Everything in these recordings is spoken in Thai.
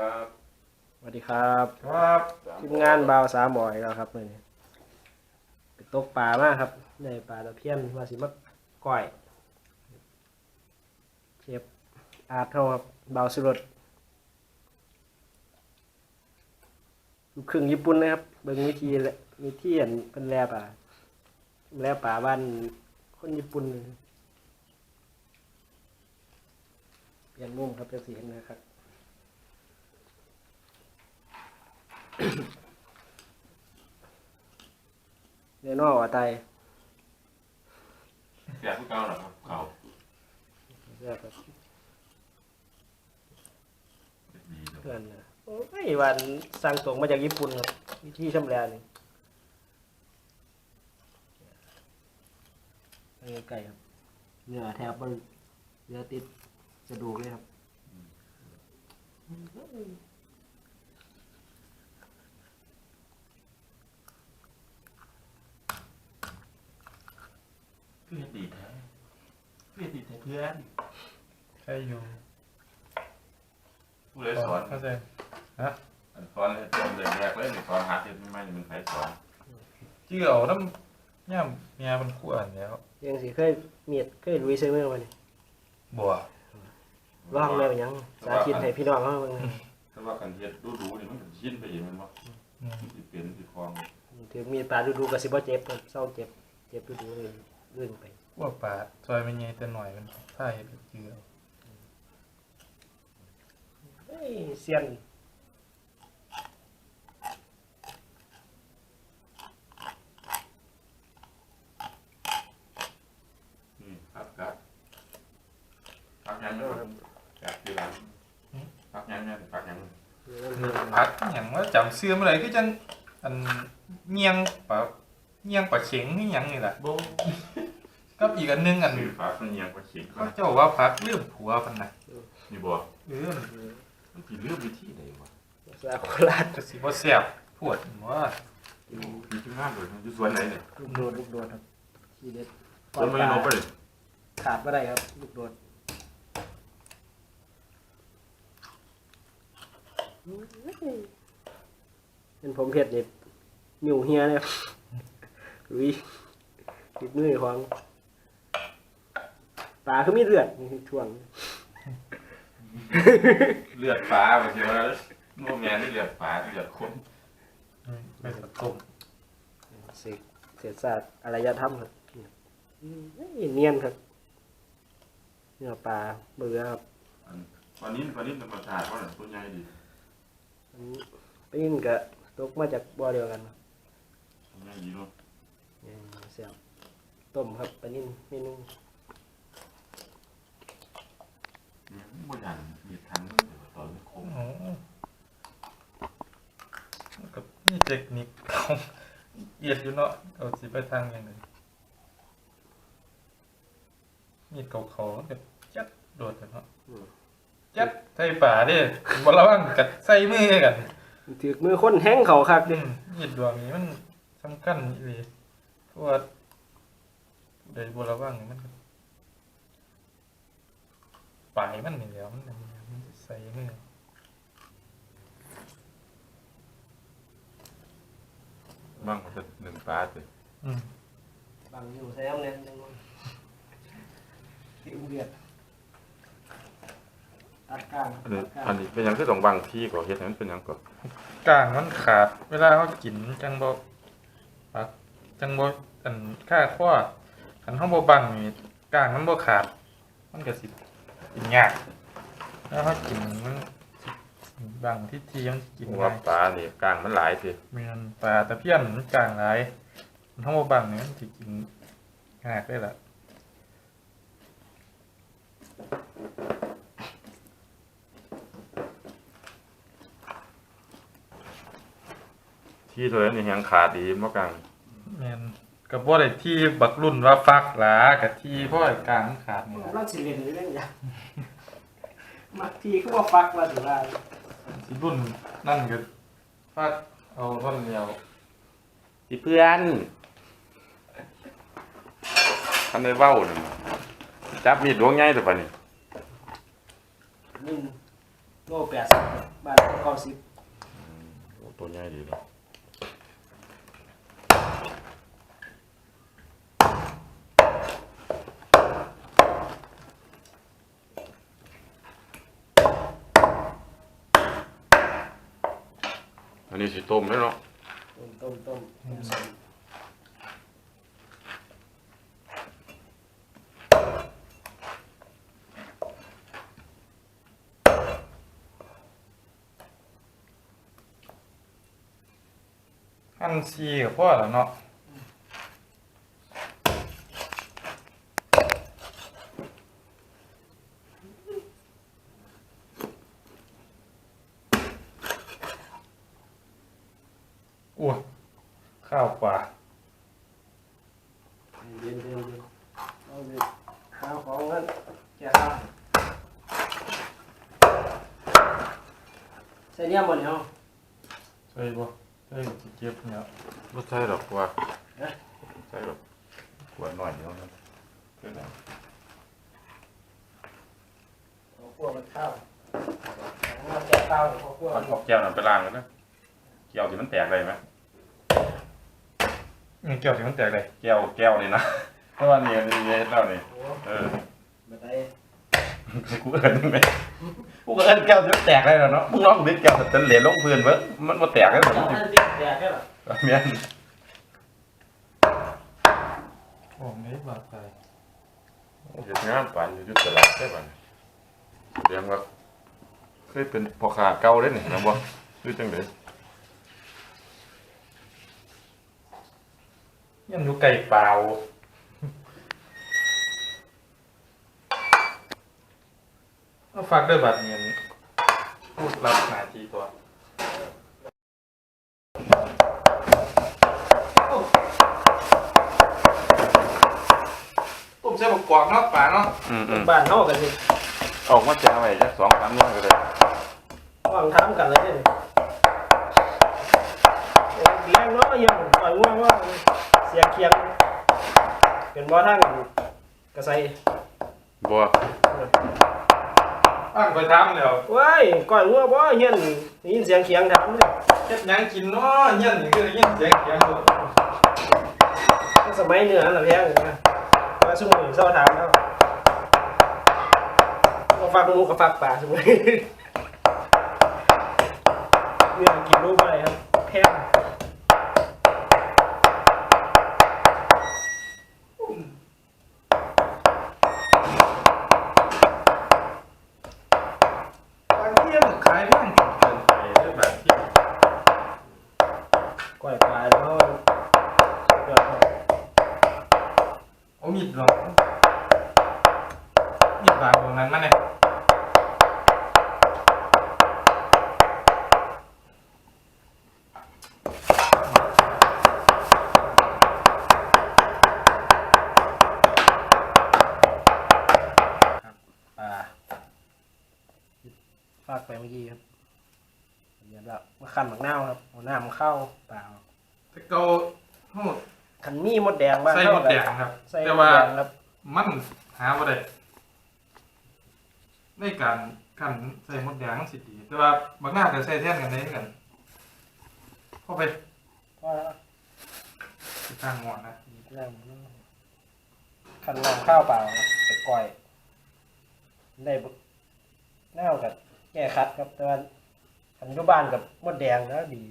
ครับสวัสดีครับครับทีมงานบ่าวสามบ่อยแล้วครับมื้อนี้ไปตกปลามากครับได้ปลาตะเพียนมาสิมาก้อยเชฟอาร์ตเท่าครับบ่าวสุรสลูกครึ่งญี่ปุ่นนะครับเบิ่งวิธีและวิธีอันเป็นแลปลาแลปลาบ้านคนญี่ปุ่นเลยเปลี่ยนมุมครับเพื่อสีเห็นนะครับ เรียนว่าว่าไตอยากพูดเก่าเหรอครับเขาเพื่อนครับดีเนอะเพื่อนนะโอ้ยวันสั่งตรงมาจากญี่ปุ่นครับวิธีชำแหละนี่อันนี้ไก่ครับเนื้อแทบบนเนื้อติดกระดูกเลยครับ เพื่อนดีแท้เพื่อนดีแท้เพื่อนใช่อยู่ผู้เลยสอนเข้าใจสอนเลยสอนเลยแรกเลยสอนหาเทปไม่ไม่มันใครสอนที่เอาน้ำย่ำเมียมันขวานแล้วยังสิเคยเมียดเคยลุยเซอร์เมอร์มานี่บัวว่างแล้วยังสาธิตให้พี่น้องเขาเบิ่งนะถ้าว่ากันเฮ็ดดูดูนี่มันถึงชิ้นไปเองมันว่าอืมสิเป็นสิคลองถือมีดปลาดูๆกับสิบ่เจ็บครับเศร้าเจ็บเจ็บดูๆเลย ลื่นไปพวกปลาซอยมันใหญ่แต่หน่อยมันถ้าเห็ดเจือเฮ้ยเซียนนี่ครับครับพักยังนะครับอยากที่ร้านพักยังเนี่ยพักยังพักอหย่างว่าจำเสื้อเมื่อไหร่คือจังอันเงียงปลา เงียงปลาเข็งนี่หยังนี่แหละโบ้ก็อีกอันหนึงอัน คือพักมันยังก็เขียนเขาเจ้าว่าพักเรื่องผัวพันน่ะนี่บ่เออมันสิเลือกวิธีใดวะสาโคราชก็สิบ่แซ่บปวดว่ามีที่งานเลยมันอยู่สวนไหนเนี่ยลูกโดดลูกโดดครับทีเด็ดสวนไม่นบไปเลยขาดไม่ได้ครับ ลูกโดดเป็นผมเผ็ดเนี่ยนิ้วเฮียเนี่ย ลุยติดมือของปลาคือมีเลือดนี่ช่วง เลือดฟ้าบางทีว่าโมแมนนี่เลือดฟ้าเลือดคนอืมไปกับต้มเศษเศษศาสตร์อารยธรรมครับอืมเนียนครับเนื้อปลาเบื่อครับวันนี้วันนี้ธรรมชาติว่าหนังต้นใหญ่ดีอันนี้ปีนก็ตกมาจากบ่อเดียวกันครับต้นใหญ่ดีเนาะนี่ เสียบต้มครับปลานิ่มเมนูเนี่ยบนอย่างมีทันตอนคมโอ้โหกับนี่เทคนิคของเอียดอยู่เนาะเอาสิไปทางอย่างไรมีดเก่าๆกับจัดโดดกันเนาะจัดใส่ป่าเด้บ่ระวังกัดใส่มือกันถือมือคนแห้งเขาคักอืเด้มมีดดวงนี้มันสำคัญอีหลี เพราะว่าผู้ใดบ่ระวังนี่มันก็ปลายมันนี่แหล้วมันมันสิใส่มือบ้างมันจะหนึ่งปลาสิอืมบางอยู่ใส่น้ำเนี่ยจังหวะที่อุ้งเบียดตัดกลางอันนี้ตัดกลางอันนี้เป็นยังคือต้องบางที่ก่อนเฮ็ดให้มันเป็นยังก่อน กลางมันขาด เวลาเขากินจังบ่ปัก จังบ่อันค่าข้อคันเฮาบ่บังนี่กลางมันบ่ขาด มันก็สิกินยากแล้วเขากินมันสิบังที่ทีมันกินว่าง่ายปลานี่กลางมันหลายสิแม่นปลาตะเพียนมันกลางหลายมันเฮาบ่บังนี่มันสิกินยากได้ล่ะที่ตัวนี้ยังขาดดีมากกลาง แม่นก็บ่ได้ที่บักรุ่นว่าฟักหลากับที่พ่อไอ้กลางมันขาดนี่ล่ะเราสิเล่นอยู่เรื่องอย่างมักทีก็ว่าฟักว่าถึงว่าสิรุ่นนั่นก็ฟักเอาท่อนเดียวที่เพื่อนท่านได้เว้าหนึ่งจับมีดดวงใหญ่ตัวปะนี่นิ่มโลแปดสิบบ้านเก้าสิบโอ้ตัวใหญ่ดีเนาะ สิต้มแล้วเนาะต้มต้มต้มต้มหั่นซีกับพ่อแล้วเนาะ ข้าวปลาเย็นเย็นเย็นเอาไปหาของกันแกะข้าวใส่เนี่ยหมดแล้วใช่บ่ใช่สิเก็บเนี่ยไม่ใช่หรอกว่าฮะใช่หรอกขวดหน่อยเดียวนะเพื่อนเอาพวกมันข้าวเอาแกะข้าวเอาพวกเอามันเอาแก้วนั่นไปล้างกันนะแก้วที่มันแตกเลยไหม อืมเกี่ยวถึงมันแตกเลยแก้วแก้วนี่นะเพราะว่านี่นี่นี่เฮ็ดแล้วนี่โอ้เออมาได้กูเอินไหมกูก็เอินแก้วที่มันแตกเลยแล้วเนาะมึงลองดึงแก้วแต่เหรียญลงพื้นเบิ่งมันมาแตกได้หมดเอาเลยอันนี้แกะได้หรอเมียนโอ้ไม่บาดไปเฮ็ดงานปานอยู่จุดตลาดได้ป่ะเนี่ยแสดงว่าเคยเป็นพ่อค้าเก่าเด้นี่แม่นบ่หรือจังได๋ยั งอยู่ไก่เปล่าเอาฝากด้วยบัตรเงินพูดรับหน้าที่ตัวผมใช้บอกกวางเนาะป่าเนาะอืมอืมบ้านเฮากันสิออกมาแจ้ไว้จัก2 3มื้อก็ได้วางทำกันเลยเนี่ยเลี้ยงเนาะยังปล่อยง่วงว่า เสียงเคียงเป็นบ่ทั้งกระใสบ่อ่างไปทำเดี๋ยวว้ายก่อยง่วงบ่เฮียนได้ยินเสียงเคียงถามเลยเฮ็ดหยังกินเนาะเงี้ยนี่คือได้ยินเสียงเสียงตัวสมัยเหนือน่ะแพงนะว่าสมุนเศร้าถามแล้วก็ฟักหมูกับฟักป่าสมุนเนี่ยกินรูปอะไรครับแพง บางที่มันขายแพงเกินไปเรื่องแบบที่ ก่อยปลาแล้วก็เกิด โอ้มีดหรอกมีดบางตรงนั้นมาเนี่ย ปลาฟากไปเมื่อกี้ครับเดี๋ยวแบบมาขันหมักนาวครับ เอาน้ำมาเข้าเปล่าแต่เกาโหดขันมีมดแดงบ้างใส่หมดแดงครับ ใส่แต่มดว่าแดงครับมันหาบ่ได้ในการกันใส่หมดแดงมันสิดีแต่ว่าบางหน้าก็ใส่แทนกันได้เหมือนกันเข้าไปว่าที่ข้างหมอนนะน้ำขันน้ำข้าวเปล่าครับไปก่อยได้บ่แนวกับแก้คัดครับแต่ว่าขันอยุบ้านกับมดแดงแล้วดี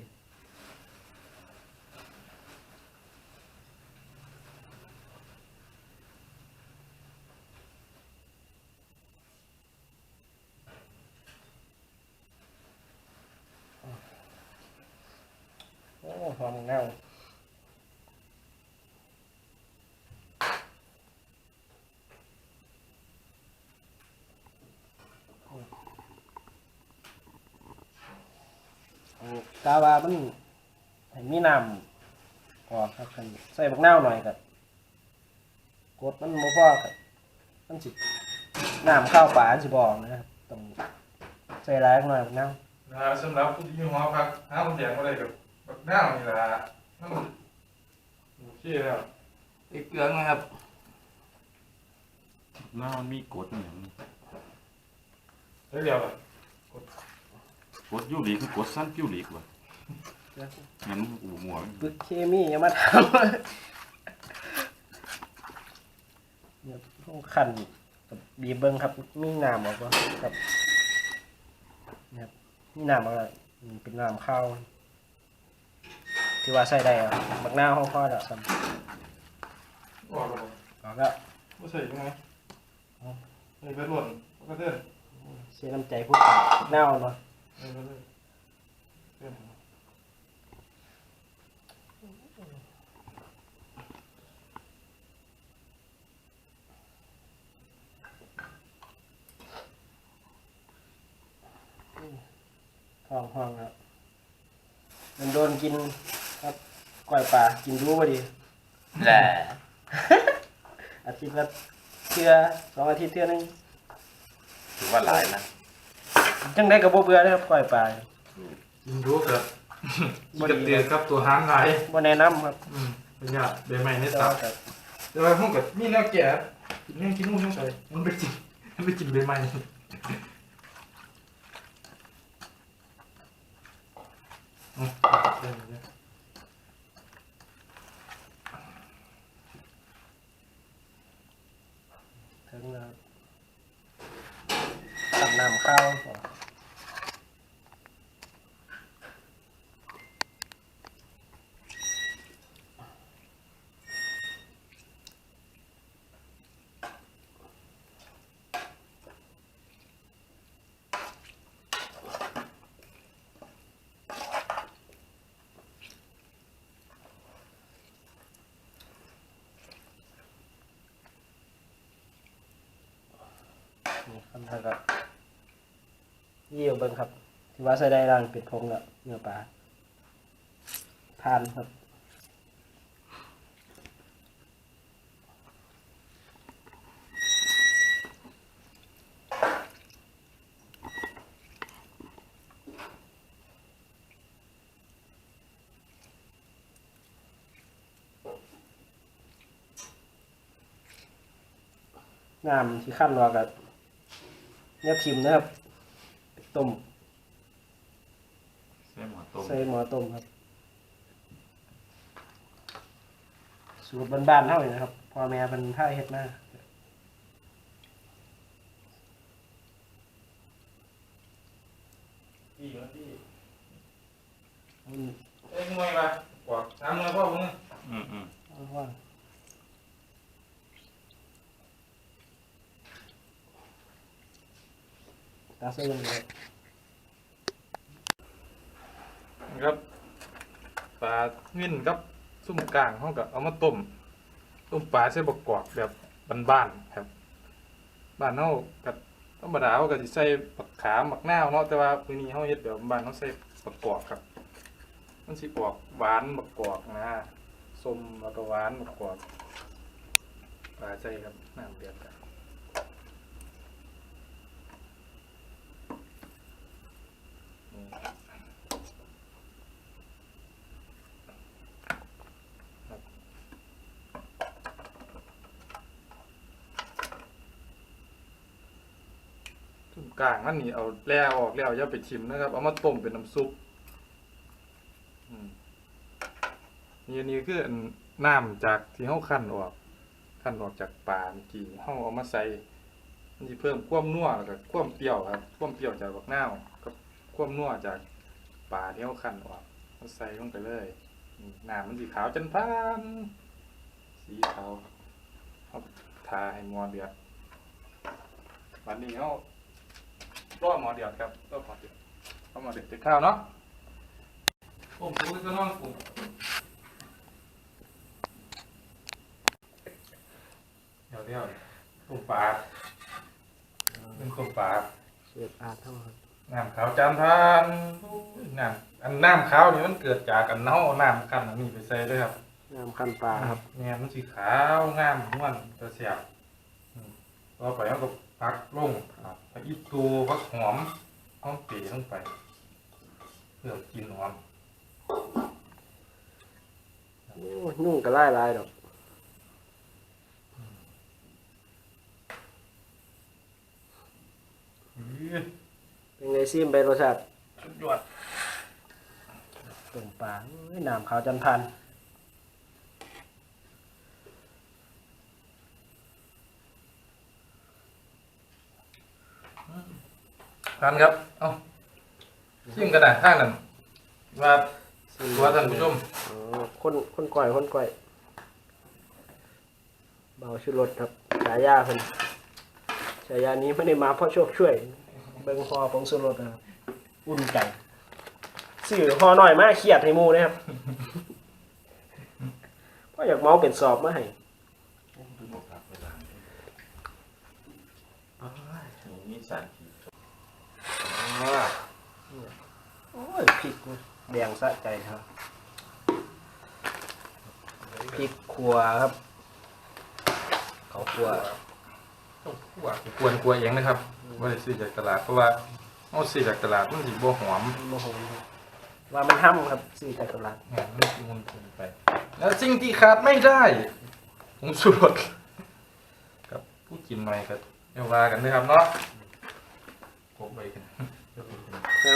โอ้หอมเน่ากาวามันให้มีน้ำพอครับใส่บักเน่าหน่อยกับกดมันบ่พอกับมันสิน้ำข้าวปลาสิบอกนะครับต้องใส่หลายหน่อยบักเน่าสำหรับผู้ที่อยู่หอพักห้าหมดแดงบ่ได้กับ บักหน้าวนี่ล่ะมันโอเคแล้วอีกเกลือนะครับหน้ามันมีกดอหย่างเดี๋ยวๆกดยูริคือกดสั้นพิวริกว่ะงั้นอูหมัวปึกเคมีอย่ามาทำเนี่ยต้องขันกับบีบเบิ้งครับ มีน้ำออกบ่ครับเนี่ยครับมีน้ำออกแล้วอืมเป็นน้ำข้าว ที่ว่าใส่ได้อะบักหน้าวห้องพ่อแล้วครับออกแล้วออกแล้วบ่ใส่ยังไงนี่ไปหล่นก็เดินเสียน้ำใจพูดกันบักหน้าวเนาะนี่ไปเลยเดินท้องห้องครับมันโดนกินครับ ก้อยปลากินรู้พอดีแหละอาทิตย์ละเทื่อสองอาทิตย์เทื่อหนึงถือว่าหลายนะจังได้กับบ่เบื่อเลยครับก้อยปลากินรู้ครับกินกับเตือนครับตัวหางหลายบ่แนะนำครับอืมเป็นยาใบไม้ในแต่ตับว่าก็แต่ว่าห้องกับมีแนวแก่กินนี่กินนู่นต้องใส่มันไปกินมันไปกินใบไม้ อืมเดี๋ยวเดี๋ยว ถึงแล้วตักน้ำข้าว แล้วก็เยี่ยวเบิ่งครับที่ว่าใส่ได้ร่างเป็ดพงแล้วเนื้อปลาทานครับน้ำที่ขั้นรอกับ เนี่ยพิมพ์นะครับต้มใส่หมอต้มใส่หม้อต้มครับ สูตรบ้านๆเท่านี้นะครับพ่อแม่เป็นท่าเฮ็ดมาอีกแล้วพี่ อืม เอ้ยมวยมากว่าน้ำมวยพ่อมึง อืมอืม เอาว่า ตาเส้นเลยครับปลาวิ่นกับซุ่มกลางเขากับเอามาต้มต้มปลาใส่บกกอกแบบบ้านๆครับบ้านเฮากับธรรมดาเขาก็สิใส่ปักขามปักนาวเนาะแต่ว่ามื้อนี้เฮาเฮ็ดแบบบ้านเฮาใส่ปักกอกครับมันสิออกหวานบักกอกนะส้มแล้วก็หวานบักกอกปลาใส่ครับน้ำเดือดครับ กลางอันนี้เอาแล่ออกแล้วอย่าไปชิมนะครับ เอามาต้มเป็นน้ำซุปมนี่อันนี้คือน้ำจากที่เฮาคั่นออกคั่นออกจากปลาเมื่อกี้เฮาเอามาใส่มันสิเพิ่มความนัวแล้วก็ความเปรี้ยวครับความเปรี้ยวจากบักนาวกับความนัวจากปลาที่เฮาคั่นออกเอาใส่ลงไปเลยน้ำมันสีขาวจันพานสีขาวเอาทาให้มอเดือดวันนี้เฮา รอหมอเดือดครับรอหมอเดือดเอาหมอเดือดจะข้าวเนาะผมรู้ก็นอนผมเดี๋ยวเดี๋ยวต้มปลาเป็นต้มปลาสูตรอาเท่าครับน้ำขาวจานทานน้ำอันน้ำขาวนี่มันเกิดจากอันเน่าน้ำกันอันนี้ไปใส่ด้วยครับน้ำขั้นปลาครับเนี่ยมันสีขาวงามม้วนตัวเสียบอืมต่อไปเราก็ พักลงครับพักอีตูพักหอมหอมปีลงไป เพื่อกินหอมโอ้ยนุ่งกระไล่ลายดอกอื้อเป็นไงซิมไปรสชาติสุดยอดต้มปลาเอ้ยน้ำขาวจันพัน ทานครับ เอ้าชิมกันนะข้างนั้นว่าตัวท่านผู้ชมอ๋อคนคนก่อยคนก่อย เบาชุดรถครับฉายาเพิ่นฉายานี้ไม่ได้มาเพราะโชคช่วย เบิ่งพอผงสุรสนะครับอุ่นใจสื่อพอหน่อยมาเครียดให้หมูนะครับเพราะอยากเมาเป็นสอบมาให้มีสาร พิษโอ้ยพริกแดงสะใจครับพริกขัวครับ เขาขัวต้องคั่วกวนกลัวเองนะครับว่าได้ซื้อจากตลาดเพราะว่าเอาซื้อจากตลาดมันสิบ่หอมโมโหครับว่ามันห้ำครับซื้อจากตลาดหอมมันสิมันเกินไป แล้วสิ่งที่ขาดไม่ได้ผงชูรสกับผู้กินหน่อยครับเดี๋ยวว่ากันนะครับเนาะกบไปกันท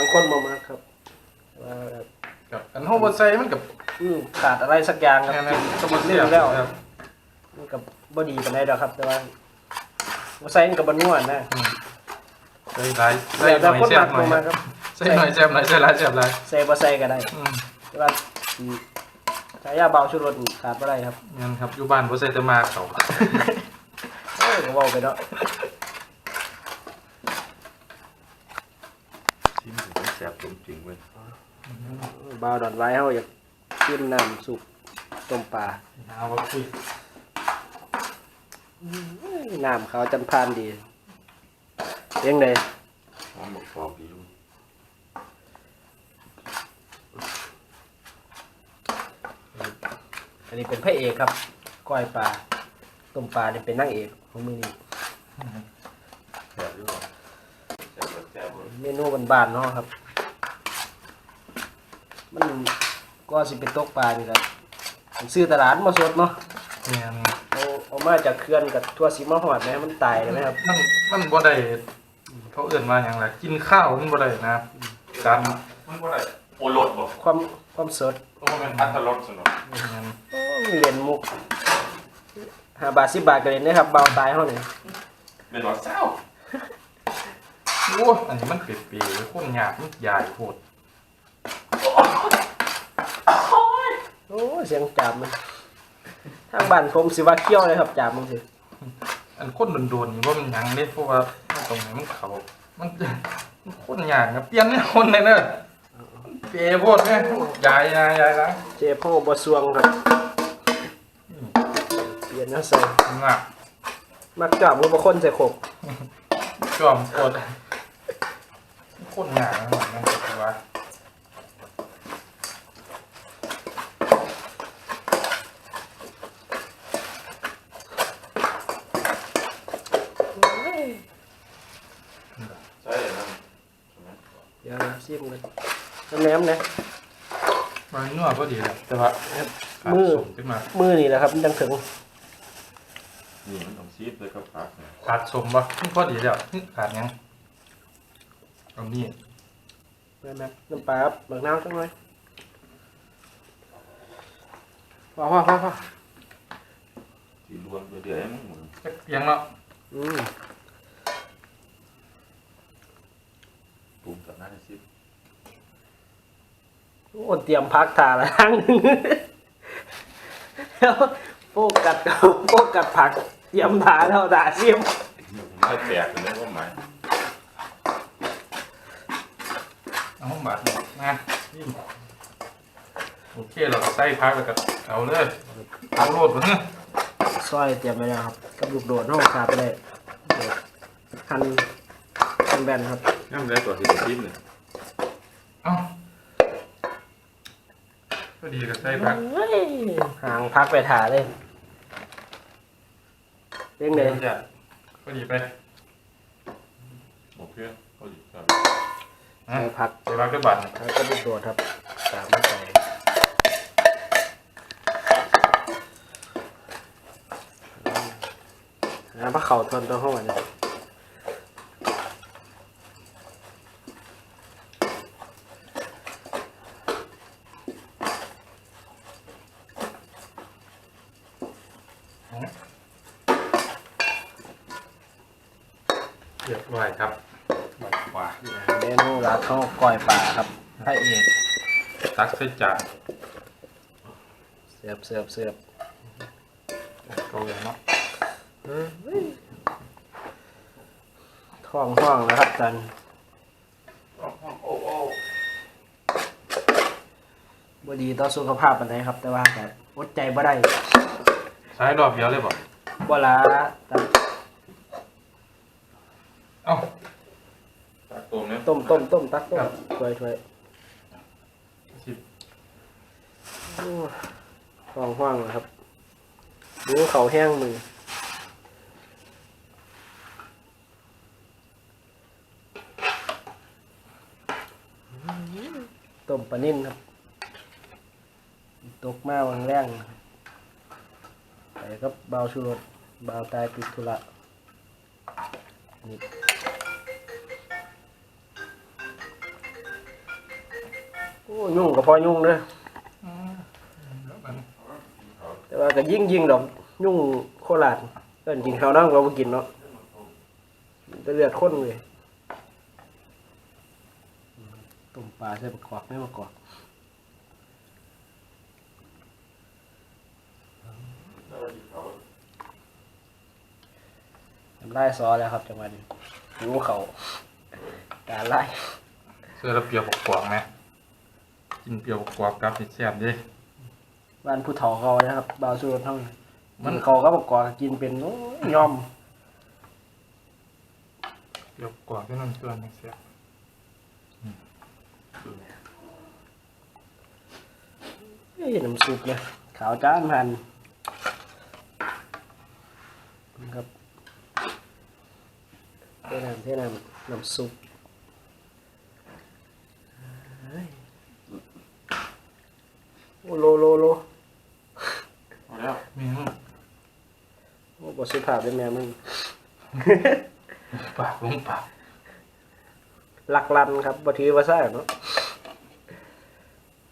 างคนมามาครับว่ากับอันเฮาบ่ใส่มันกับอืมขาดอะไรสักอย่างครับแค่นั้กินนก็ก็บ่บ่เสีเรื่ยอบงแล้วครับมันกับ่ดีปานใดดอกครับ แต่ว่าบ่ใส่มันกับ่นวลนะอืมใส่หลายใส่แล้วหแต่น่อยคนแซ่มับกหน่อยมาครับครับใส่หน่อยแซ่บหน่อยใส่หลายแซ่บหลายใส่บ่ใส่ก็ได้อืมแต่ว่าอืมฉายาเบาชุดรสขาดบ่ได้ครับงั้นครับอยู่บ้านบ่ใส่แต่มาเขาโอ้ยก็เว้าไปเนาะ ชิมถึงแซ่บสม จริงเว้ยเบาดอนไว้เฮาอยากกินน้ำสุกต้มปลาเอาว่าคุยน้ำขาวจันพานดีเลี้ยงเลยหอมบอกฟอกดีอันนี้เป็นพระเอกครับก้อยปลาต้มปลาเนี่ยเป็นนางเอกของมือนี้แซ่บด้วยแซ่บแบบแซ่บเลยเมนูบ้านๆเนาะครับ มันก็สิเป็นตกปลานี่แหละผมซื้อตลาดมาสดเนาะเนี่ยเอาเอามาจากเขื่อนกับทั่วสีมะหอดนะให้มันตายเลยไหมครับมันมันบ่ได้เขาเอื่นมาอย่างไรกินข้าวมันบ่ได้นะจานมันบ่ได้โอรสบอกความความสดเพราะว่ามันอัตรสสนุกอย่างนั้นโอ้ยเล่นมุกห้าบาทสิบบาทก็เล่นได้ครับเบาตายเท่านี้เป็นหลอดเศร้าโอ้อันนี้มันเปียกๆคนหยาบมันใหญ่โคตร อ้ยเสียงจามมันทางบ้านผมสิว่าเคี้ยวเลยครับจามมันสิอันคนโดนๆนี่ว่ามันหยังเด้เพราะว่าตรงไหนมันเขามันมันคนหยาบนะเปลี่ยนเนี่ยคนเลยเนอะมันเปียกโคตรเนี่ยใหญ่ใหญ่ใหญ่ละเจโพ่บสวงครับเปลี่ยนนะใส่หนักมักจอบมือบางคนใส่ขบจอมโคตรคนหยาบนะมันก็ว่า ใช่นั่น เดี๋ยวซิมกันน้ำแหนมนะมันนัวพอดีเลยแต่ว่าขาดมือสูงขึ้นมามือนี่แหละครับมันจังถึงนี่มันต้องซีดเลยครับผักเนี่ยขาดสมบ่พอดีแล้วขาดหยังตรงนี้แม่แม่น้ำปลาครับเบิกน้ำจังเลยพอพอพอพอที่รวมเดี๋ยวๆให้มันหมุนจักเพียงเนาะอืมปรุงกับน้ำซีด โอ้เตรียมพักถ่าละทั้งหนึ่งแล้วโฟกัสกับโฟกัสผักเตรียมถ่าแล้วถ่าซิมไม่แตกเลยว่าหมายเอาบาดเนี่ยนะนี่โอเคเราก็ใส่พักแล้วก็เอาเลยเอาโลดมาเนี่ยซอยเตรียมไว้แล้วครับกับลูกโดดห้องขาดไปเลยเดี๋ยวหั่นหั่นแบนครับน้ำได้ตัวที่ซีดเนี่ยเอ้า ก็ดีก็ใส่พักเฮ้ยห่างพักไปถ่าเลยเร่งเลยจะก็ดีไปโอเคเขาดีครับนะใส่พักใส่พักด้วยบาดแล้วก็ลูกโดดครับตามมาใส่น้ำพระเข่าทนตัวห้องอันนี้ เรียบร้อยครับบัดขวาเมนูรักข้าวก้อยปลาครับพระเอกตักใส่จานเสิร์ฟเสิร์ฟเสิร์ฟเกาเลยเนาะท้องห้องแล้วครับกันบ่ดีต่อสุขภาพปานใดครับ แต่ว่าแบบอดใจบ่ได้ใช้รอบเดียวเลยบ่บ่ล้าแต่ เอ้า ตักตัวนี้ต้มต้มต้มตักต้มถ้วยถ้วยสิบโอ้ท้องห้องแล้วครับดูเขาแห้งมือต้มปลานิ่นครับ ตกมาวังแรงไปครับเบาวชูรสเบาวตายติดธุระนี่ อ้ยุ่งกับพอยุ่งเด้อแต่ว่าก็ยิ่งยิ่งดอกยุ่งโคราชเอิ้นกินข้าวน้ำเราบ่กินเนาะจะเลือดข้นเลยต้มปลาใส่ประกอบไม่ประกอบน้ำลายซอแล้วครับจังหวะนี้หิวเขาการไล่เสื้อระเบียบกกวางไหม กินเปรียวกวางกับนี่แซ่บเดิบ้านผู้เฒ่าเขานะครับบาวสุรเท่านั้นมัมันน เขาก็บอกก่อนกินเป็นโอ้ยยอมเปรียวกวางที่นั่นตัวนึงแซ่บเอ้ยน้ำซุปเลยขาวจ้านพันครับเท่น้ำเท่น้ำน้ำซุปเฮ้ยโอ้โลโลโล เอาแล้ว มีมึง โอ้บสุ ภาพเป็นแม่มึง ปากลงปากหลักลันครับบ่ถือว่าซ่าเนาะ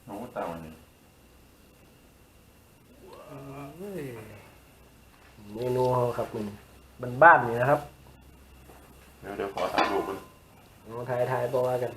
โอ้ตาวันนี้เมนูเขาครับมันบ้านๆนี่นะครับ เดี๋ยวเดี๋ยวขอถ่ายรูปมัน เอาทายทายๆบอกว่ากัน